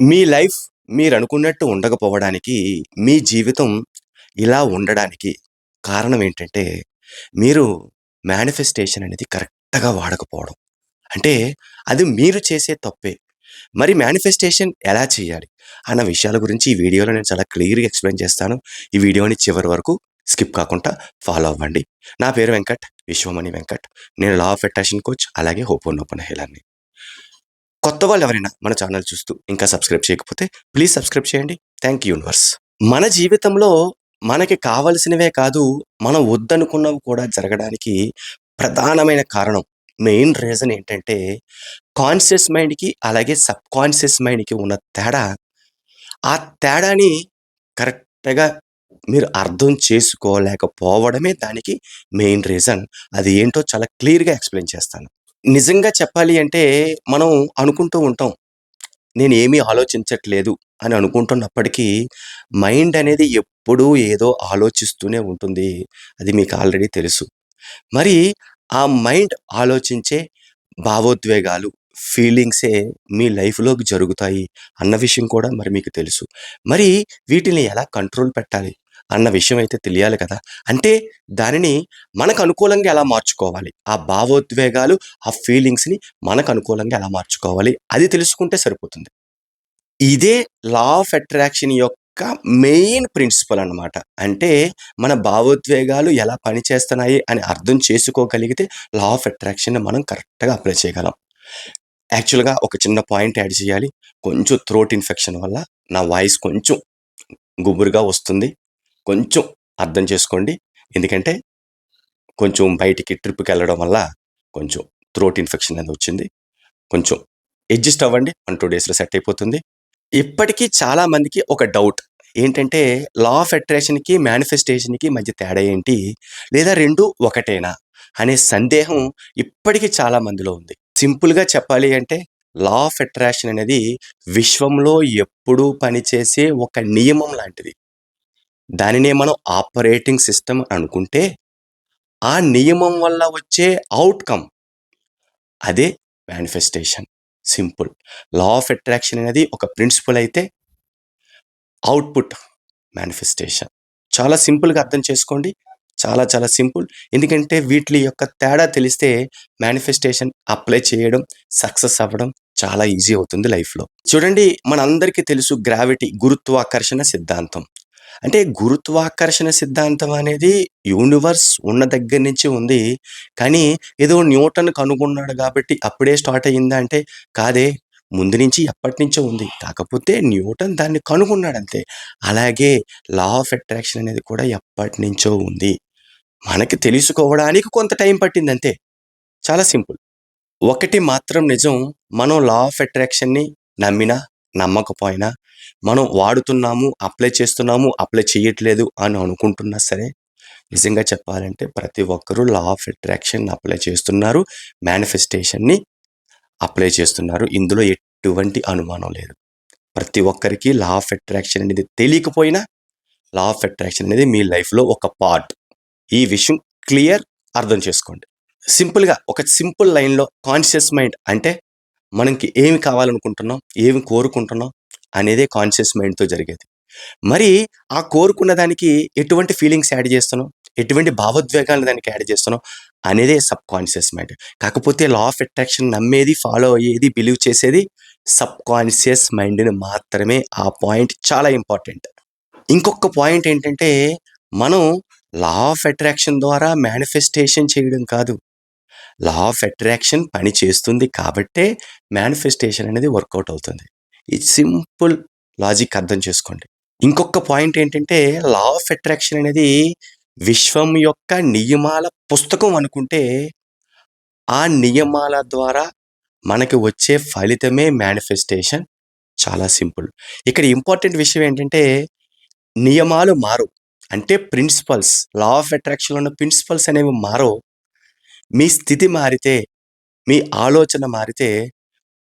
మీ life మీరు అనుకున్నట్టు ఉండకపోవడానికి, మీ జీవితం ఇలా ఉండడానికి కారణం ఏంటంటే, మీరు మేనిఫెస్టేషన్ అనేది కరెక్ట్‌గా వాడకపోవడం. అంటే అది మీరు చేసే తప్పే. మరి మేనిఫెస్టేషన్ ఎలా చేయాలి? అన్న విషయాల గురించి ఈ వీడియోలో నేను చాలా క్లియర్‌గా ఎక్స్‌ప్లెయిన్ చేస్తాను. ఈ వీడియోని చివరి వరకు స్కిప్ కాకుండా ఫాలో అవ్వండి. నా పేరు వెంకట్. విశ్వమణి వెంకట్. నేను లా ఆఫ్ అట్రాక్షన్ కోచ్ అలాగే హోపోన్ ఓపెన్ హెలాన్ని కొత్త వాళ్ళు ఎవరైనా మన ఛానల్ చూస్తూ ఇంకా సబ్స్క్రైబ్ చేయకపోతే ప్లీజ్ సబ్స్క్రైబ్ చేయండి. Thank you universe. మన జీవితంలో మనకి కావాల్సినవే కాదు, మనం వద్దనుకున్నవి కూడా జరగడానికి ప్రధానమైన కారణం, మెయిన్ రీజన్ ఏంటంటే, కాన్షియస్ మైండ్‌కి అలాగే సబ్ కాన్షియస్ మైండ్‌కి ఉన్న తేడా. ఆ తేడాని కరెక్ట్‌గా మీరు అర్థం చేసుకోలేకపోవడమే దానికి మెయిన్ రీజన్. అది ఏంటో చాలా క్లియర్‌గా ఎక్స్‌ప్లెయిన్ చేస్తాను. నిజంగా చెప్పాలి అంటే మనం అనుకుంటూ ఉంటాం. నేను ఏమీ ఆలోచించట్లేదు అని అనుకుంటున్నప్పటికీ మైండ్ అనేది ఎప్పుడూ ఏదో ఆలోచిస్తూనే ఉంటుంది. అది మీకు ఆల్రెడీ తెలుసు. మరి ఆ మైండ్ ఆలోచించే భావోద్వేగాలు, ఫీలింగ్సే మీ లైఫ్‌లోకి జరుగుతాయి అన్న విషయం కూడా మరి మీకు తెలుసు. మరి వీటిని ఎలా కంట్రోల్ పెట్టాలి అన్న విషయం అయితే తెలియాలి కదా! అంటే దానిని మనకు అనుకూలంగా ఎలా మార్చుకోవాలి? ఆ భావోద్వేగాలు, ఆ ఫీలింగ్స్‌ని మనకు అనుకూలంగా ఎలా మార్చుకోవాలి? అది తెలుసుకుంటే సరిపోతుంది. ఇదే లా ఆఫ్ అట్రాక్షన్ యొక్క మెయిన్ ప్రిన్సిపల్ అన్నమాట. అంటే మన భావోద్వేగాలు ఎలా పనిచేస్తున్నాయి అని అర్థం చేసుకోగలిగితే లా ఆఫ్ అట్రాక్షన్‌ని మనం కరెక్ట్‌గా అప్లై చేయగలం. యాక్చువల్‌గా ఒక చిన్న పాయింట్ యాడ్ చేయాలి. కొంచెం థ్రోట్ ఇన్ఫెక్షన్ వల్ల నా వాయిస్ కొంచెం గుబురుగా వస్తుంది. కొంచెం అర్థం చేసుకోండి. ఎందుకంటే కొంచెం బయటికి ట్రిప్కి వెళ్ళడం వల్ల కొంచెం థ్రోట్ ఇన్ఫెక్షన్ అనేది వచ్చింది. కొంచెం అడ్జస్ట్ అవ్వండి. 1, 2 డేస్‌లో సెట్ అయిపోతుంది. ఇప్పటికీ చాలామందికి ఒక డౌట్. ఏంటంటే లా ఆఫ్ అట్రాక్షన్‌కి, మేనిఫెస్టేషన్‌కి మధ్య తేడా ఏంటి? లేదా రెండు ఒకటేనా? అనే సందేహం ఇప్పటికీ చాలా మందిలో ఉంది. సింపుల్‌గా చెప్పాలి అంటే లా ఆఫ్ అట్రాక్షన్ అనేది విశ్వంలో ఎప్పుడూ పనిచేసే ఒక నియమం లాంటిది. దానినే మనం ఆపరేటింగ్ సిస్టమ్ అనుకుంటే, ఆ నియమం వల్ల వచ్చే అవుట్కమ్ అదే manifestation. Simple. Law of attraction అనేది ఒక ప్రిన్సిపల్ అయితే అవుట్పుట్ మేనిఫెస్టేషన్. చాలా సింపుల్‌గా అర్థం చేసుకోండి. చాలా చాలా సింపుల్. ఎందుకంటే వీటి యొక్క తేడా తెలిస్తే మేనిఫెస్టేషన్ అప్లై చేయడం, సక్సెస్ అవ్వడం చాలా ఈజీ అవుతుంది లైఫ్‌లో. చూడండి మనందరికీ తెలుసు గ్రావిటీ గురుత్వాకర్షణ సిద్ధాంతం. అంటే గురుత్వాకర్షణ సిద్ధాంతం అనేది యూనివర్స్ ఉన్న దగ్గర నుంచి ఉంది. కానీ ఏదో న్యూటన్ కనుగొన్నాడు కాబట్టి అప్పుడే స్టార్ట్ అయ్యిందా అంటే కాదే. ముందు నుంచి ఎప్పటినుంచో ఉంది. కాకపోతే న్యూటన్ దాన్ని కనుగొన్నాడంతే. అలాగే లా ఆఫ్ అట్రాక్షన్ అనేది కూడా ఎప్పటినుంచో ఉంది. మనకి తెలుసుకోవడానికి కొంత టైం పట్టిందంతే. చాలా సింపుల్. ఒకటి మాత్రం నిజం. మనం లా ఆఫ్ అట్రాక్షన్‌ని నమ్మినా, నమ్మకపోయినా, మనం వాడుతున్నాము, అప్లై చేస్తున్నాము, అప్లై చేయట్లేదు అని అనుకుంటున్నా సరే, నిజంగా చెప్పాలంటే ప్రతి ఒక్కరూ లా ఆఫ్ అట్రాక్షన్ అప్లై చేస్తున్నారు. మేనిఫెస్టేషన్‌ని అప్లై చేస్తున్నారు. ఇందులో ఎటువంటి అనుమానం లేదు. ప్రతి ఒక్కరికి లా ఆఫ్ అట్రాక్షన్ అనేది తెలియకపోయినా, లా ఆఫ్ అట్రాక్షన్ అనేది మీ లైఫ్‌లో ఒక పార్ట్. ఈ విషయం క్లియర్ అర్థం చేసుకోండి. సింపుల్‌గా ఒక సింపుల్ లైన్‌లో కాన్షియస్ మైండ్ అంటే మనకి ఏమి కావాలనుకుంటున్నాం, ఏమి కోరుకుంటున్నాం అనేదే కాన్షియస్ మైండ్‌తో జరిగేది. మరి ఆ కోరుకున్న దానికి ఎటువంటి ఫీలింగ్స్ యాడ్ చేస్తున్నాం, ఎటువంటి భావోద్వేగాలను దానికి యాడ్ చేస్తున్నాం అనేదే సబ్ కాన్షియస్ మైండ్. కాకపోతే లా ఆఫ్ అట్రాక్షన్ నమ్మేది, ఫాలో అయ్యేది, బిలీవ్ చేసేది సబ్ కాన్షియస్ మైండ్‌ని మాత్రమే. ఆ పాయింట్ చాలా ఇంపార్టెంట్. ఇంకొక పాయింట్ ఏంటంటే మనం లా ఆఫ్ అట్రాక్షన్ ద్వారా మేనిఫెస్టేషన్ చేయడం కాదు. లా ఆఫ్ అట్రాక్షన్ పని చేస్తుంది కాబట్టే మేనిఫెస్టేషన్ అనేది వర్కౌట్ అవుతుంది. ఈ సింపుల్ లాజిక్ అర్థం చేసుకోండి. ఇంకొక పాయింట్ ఏంటంటే లా ఆఫ్ అట్రాక్షన్ అనేది విశ్వం యొక్క నియమాల పుస్తకం అనుకుంటే, ఆ నియమాల ద్వారా మనకి వచ్చే ఫలితమే మేనిఫెస్టేషన్. చాలా సింపుల్. ఇక్కడ ఇంపార్టెంట్ విషయం ఏంటంటే నియమాలు మారు అంటే ప్రిన్సిపల్స్ లా ఆఫ్ అట్రాక్షన్‌లో ఉన్న ప్రిన్సిపల్స్ అనేవి మారవు. మీ స్థితి మారితే, మీ ఆలోచన మారితే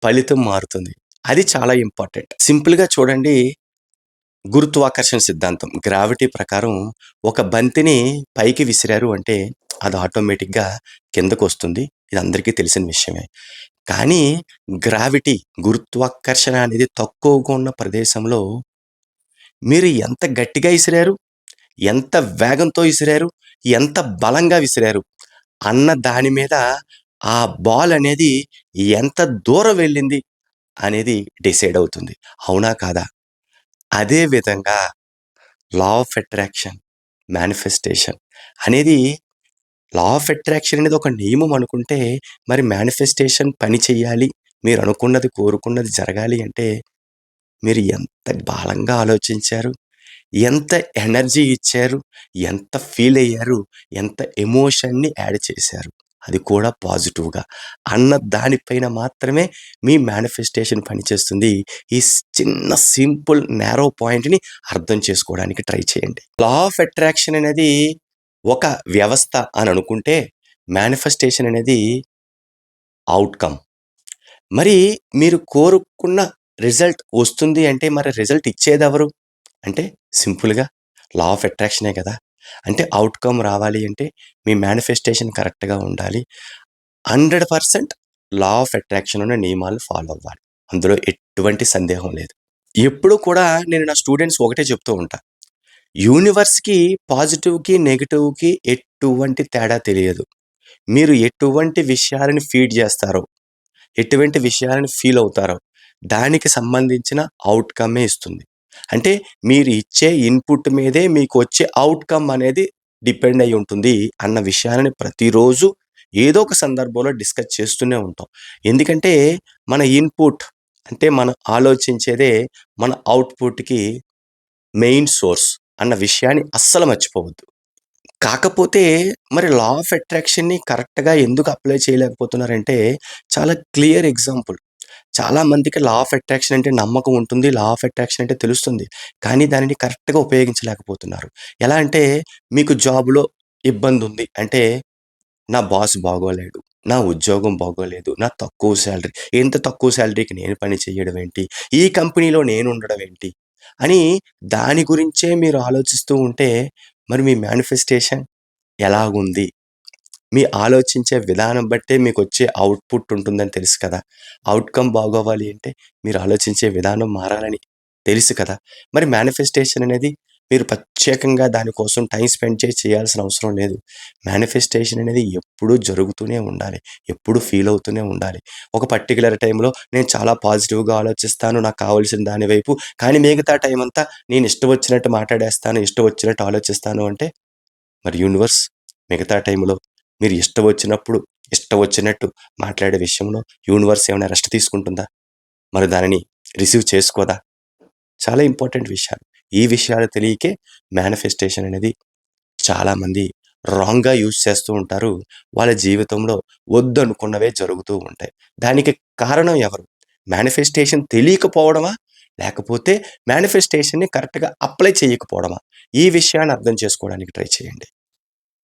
ఫలితం మారుతుంది. అది చాలా ఇంపార్టెంట్. సింపుల్‌గా చూడండి గురుత్వాకర్షణ సిద్ధాంతం గ్రావిటీ ప్రకారం ఒక బంతిని పైకి విసిరారు అంటే అది ఆటోమేటిక్‌గా కిందకు వస్తుంది ఇది అందరికీ తెలిసిన విషయమే. కానీ గ్రావిటీ గురుత్వాకర్షణ అనేది తక్కువగా ఉన్న ప్రదేశంలో మీరు ఎంత గట్టిగా విసిరారు ఎంత వేగంతో విసిరారు ఎంత బలంగా విసిరారు అన్న దాని మీద ఆ బాల్ అనేది ఎంత దూరం వెళ్ళింది అనేది డిసైడ్ అవుతుంది. అవునా? కాదా? అదే విధంగా లా ఆఫ్ అట్రాక్షన్, మేనిఫెస్టేషన్ అనేది లా ఆఫ్ అట్రాక్షన్ అనేది ఒక నియమం అనుకుంటే మరి మేనిఫెస్టేషన్ పని చేయాలి. మీరు అనుకున్నది, కోరుకున్నది జరగాలి అంటే మీరు ఎంత బలంగా ఆలోచించారు, ఎంత ఎనర్జీ ఇచ్చారు, ఎంత ఫీల్ అయ్యారు, ఎంత ఎమోషన్‌ని యాడ్ చేశారు. అది కూడా పాజిటివ్‌గా అన్న దానిపైన మాత్రమే మీ మేనిఫెస్టేషన్ పనిచేస్తుంది. ఈ చిన్న సింపుల్ నేరో పాయింట్‌ని అర్థం చేసుకోవడానికి ట్రై చేయండి. లా ఆఫ్ అట్రాక్షన్ అనేది ఒక వ్యవస్థ అని అనుకుంటే మేనిఫెస్టేషన్ అనేది అవుట్కమ్ మరి మీరు కోరుకున్న రిజల్ట్ వస్తుంది అంటే మరి రిజల్ట్ ఇచ్చేదెవరు? అంటే సింపుల్‌గా లా ఆఫ్ అట్రాక్షనే కదా! అంటే అవుట్కమ్ రావాలి అంటే మీ మేనిఫెస్టేషన్ కరెక్ట్‌గా ఉండాలి. 100% లా ఆఫ్ అట్రాక్షన్ ఉన్న నియమాలు ఫాలో అవ్వాలి. అందులో ఎటువంటి సందేహం లేదు. ఎప్పుడు కూడా నేను నా స్టూడెంట్స్ ఒకటే చెప్తూ ఉంటా. యూనివర్స్‌కి పాజిటివ్‌కి, నెగిటివ్కి ఎటువంటి తేడా తెలియదు. మీరు ఎటువంటి విషయాలను ఫీడ్ చేస్తారో, ఎటువంటి విషయాలను ఫీల్ అవుతారో దానికి సంబంధించిన అవుట్కమ్మే ఇస్తుంది. అంటే మీరు ఇచ్చే ఇన్‌పుట్ మీదే మీకు వచ్చే అవుట్కమ్ అనేది డిపెండ్ అయి ఉంటుంది అన్న విషయాన్ని ప్రతిరోజు ఏదో ఒక సందర్భంలో డిస్కస్ చేస్తూనే ఉంటాం. ఎందుకంటే మన ఇన్‌పుట్ అంటే మనం ఆలోచించేదే మన అవుట్పుట్కి మెయిన్ సోర్స్ అన్న విషయాన్ని అస్సలు మర్చిపోవద్దు. కాకపోతే మరి లా ఆఫ్ అట్రాక్షన్‌ని కరెక్ట్‌గా ఎందుకు అప్లై చేయలేకపోతున్నారంటే చాలా క్లియర్ ఎగ్జాంపుల్. చాలా మందికి లా ఆఫ్ అట్రాక్షన్ అంటే నమ్మకం ఉంటుంది. లా ఆఫ్ అట్రాక్షన్ అంటే తెలుస్తుంది. కానీ దానిని కరెక్ట్‌గా ఉపయోగించలేకపోతున్నారు. ఎలా అంటే మీకు జాబ్‌లో ఇబ్బంది ఉంది అంటే నా బాస్ బాగోలేడు. నా ఉద్యోగం బాగోలేదు. నా తక్కువ శాలరీ ఇంత తక్కువ శాలరీకి నేను పని చేయడం ఏంటి? ఈ కంపెనీలో నేను ఉండడం ఏంటి? అని దాని గురించే మీరు ఆలోచిస్తూ ఉంటే మరి మీ మేనిఫెస్టేషన్ ఎలాగుంది? మీ ఆలోచించే విధానం బట్టే మీకు వచ్చే అవుట్పుట్ ఉంటుందని తెలుసు కదా! అవుట్కమ్ బాగోవాలి అంటే మీరు ఆలోచించే విధానం మారాలని తెలుసు కదా! మరి మేనిఫెస్టేషన్ అనేది మీరు ప్రత్యేకంగా దానికోసం టైం స్పెండ్ చేసి చేయాల్సిన అవసరం లేదు. మేనిఫెస్టేషన్ అనేది ఎప్పుడూ జరుగుతూనే ఉండాలి. ఎప్పుడూ ఫీల్ అవుతూనే ఉండాలి. ఒక పర్టికులర్ టైంలో నేను చాలా పాజిటివ్‌గా ఆలోచిస్తాను. నాకు కావాల్సిన దాని వైపు కానీ మిగతా టైం అంతా నేను ఇష్టం వచ్చినట్టు మాట్లాడేస్తాను. ఇష్టం వచ్చినట్టు ఆలోచిస్తాను అంటే మరి యూనివర్స్ మిగతా టైంలో మీరు ఇష్టం వచ్చినప్పుడు, ఇష్టం వచ్చినట్టు మాట్లాడే విషయంలో యూనివర్స్ ఏమైనా రెస్ట్ తీసుకుంటుందా? మరి దానిని రిసీవ్ చేసుకోదా? చాలా ఇంపార్టెంట్ విషయాలు. ఈ విషయాలు తెలియకే మేనిఫెస్టేషన్ అనేది చాలామంది రాంగ్‌గా యూజ్ చేస్తూ ఉంటారు. వాళ్ళ జీవితంలో వద్దనుకున్నవే జరుగుతూ ఉంటాయి. దానికి కారణం ఎవరు? మేనిఫెస్టేషన్ తెలియకపోవడమా? లేకపోతే మేనిఫెస్టేషన్‌ని కరెక్ట్‌గా అప్లై చేయకపోవడమా? ఈ విషయాన్ని అర్థం చేసుకోవడానికి ట్రై చేయండి.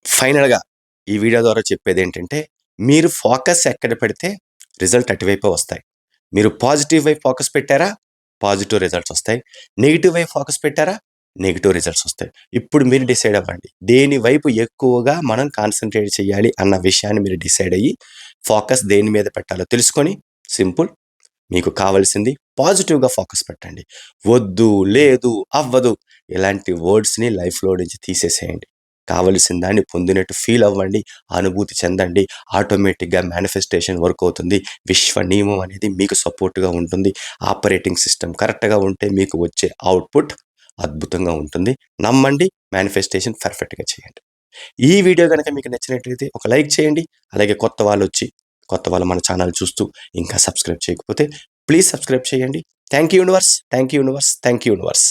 ఫైనల్‌గా ఈ వీడియో ద్వారా చెప్పేది ఏంటంటే మీరు ఫోకస్ ఎక్కడ పెడితే రిజల్ట్ అటువైపే వస్తాయి. మీరు పాజిటివ్ వైపు ఫోకస్ పెట్టారా? పాజిటివ్ రిజల్ట్స్ వస్తాయి. నెగిటివ్ వైపు ఫోకస్ పెట్టారా? నెగిటివ్ రిజల్ట్స్ వస్తాయి. ఇప్పుడు మీరు డిసైడ్ అవ్వండి. దేని వైపు ఎక్కువగా మనం కాన్సంట్రేట్ చేయాలి అన్న విషయాన్ని మీరు డిసైడ్ అయ్యి ఫోకస్ దేని మీద పెట్టాలో తెలుసుకొని సింపుల్ మీకు కావాల్సింది పాజిటివ్‌గా ఫోకస్ పెట్టండి. వద్దు, లేదు, అవ్వదు ఇలాంటి వర్డ్స్‌ని లైఫ్‌లో నుంచి తీసేసేయండి. కావలసిన దాన్ని పొందినట్టు ఫీల్ అవ్వండి. అనుభూతి చెందండి. ఆటోమేటిక్‌గా మేనిఫెస్టేషన్ వర్క్ అవుతుంది. విశ్వ నియమం అనేది మీకు సపోర్ట్‌గా ఉంటుంది. ఆపరేటింగ్ సిస్టమ్ కరెక్ట్‌గా ఉంటే మీకు వచ్చే అవుట్పుట్ అద్భుతంగా ఉంటుంది. నమ్మండి. మేనిఫెస్టేషన్ పర్ఫెక్ట్‌గా చేయండి. ఈ వీడియో కనుక మీకు నచ్చినట్లయితే ఒక లైక్ చేయండి. అలాగే కొత్త వాళ్ళు వచ్చి కొత్త వాళ్ళు మన ఛానల్ చూస్తూ ఇంకా సబ్స్క్రైబ్ చేయకపోతే ప్లీజ్ సబ్స్క్రైబ్ చేయండి. Thank you universe. Thank you universe. Thank you universe.